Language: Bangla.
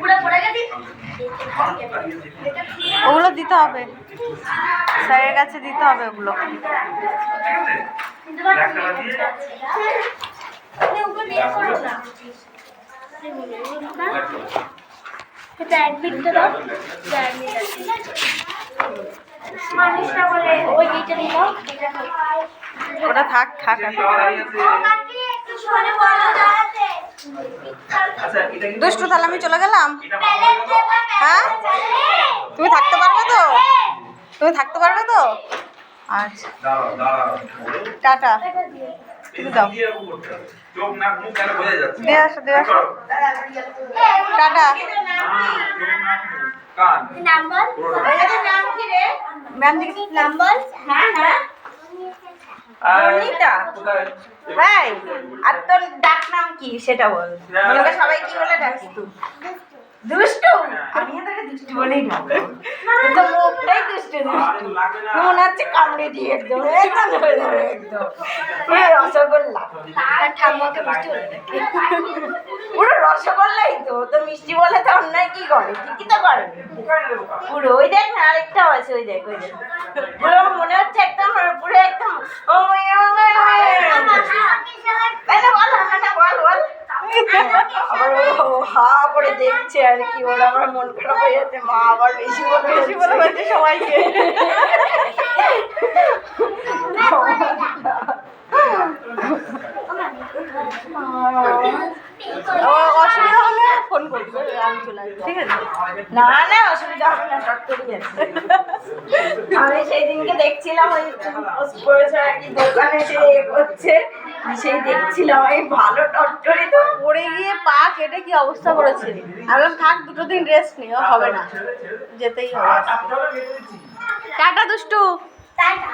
পুরো পড়ে গেছি? ওগুলো দিতে হবে। স্যারের কাছে দিতে হবে ওগুলো। ওটা থাক থাক। দুষ্টু তাহলে আমি চলে গেলাম? হ্যাঁ? তুমি থাকতে পারবে তো? তুমি থাকতে পারবে তো? আচ্ছা। টাটা। তুমি দাও। চোখ নাক মুখ কেন বোঝা যাচ্ছে দিয়ে আসো দিয়ে আসো। টাটা। কান। নাম্বার? Ma'am number? হ্যাঁ হ্যাঁ। কোথায় হ্যাঁ আর তোর ডাক নাম কি সেটা বল। বলবে সবাই কি বলে ডাকিস তুই দুষ্টু? আমি তোকে দুষ্টু বলেই ডাকবো তো মুখটাই দুষ্টু দুষ্টু। মনে হচ্ছে কামড়ে দিয়ে একদম একদম ধরে ধরে একদম। পুরো রসগোল্লা। আর ঠাম্মাকে মিষ্টি বলে ডাকে পুরো রসগোল্লাই তো তো মিষ্টি বলে তো অন্যায় কি করে? ঠিকই তো করে। পুরো ওই দেখ না আরেকটাও আছে ওই দেখ ওই দেখ। পুরো মনে হচ্ছে একদম পুরো একদম ও মাই তাহলে বল হানা বল বল আবার ও হা করে দেখছে আর কি ওর আমার মন খারাপ হয়ে যাচ্ছে। মা আবার বেশি বলে বেশি বলে বলছে সবাইকে। ও অসুবিধা হলে ফোন করবে আমি চলে আসব। ঠিক আছে? না না অসুবিধা হবে না আমি সেই দিনকে দেখছিলাম ওই দোকানে সে করছে সেই দেখছিলাম এই ভালো টটকরি তো। পড়ে কেটে কি অবস্থা করেছে। আমি বললাম থাক দুটো দিন রেস্ট নিও হবে না। যেতেই হবে। টাটা দুষ্টু। টাটা।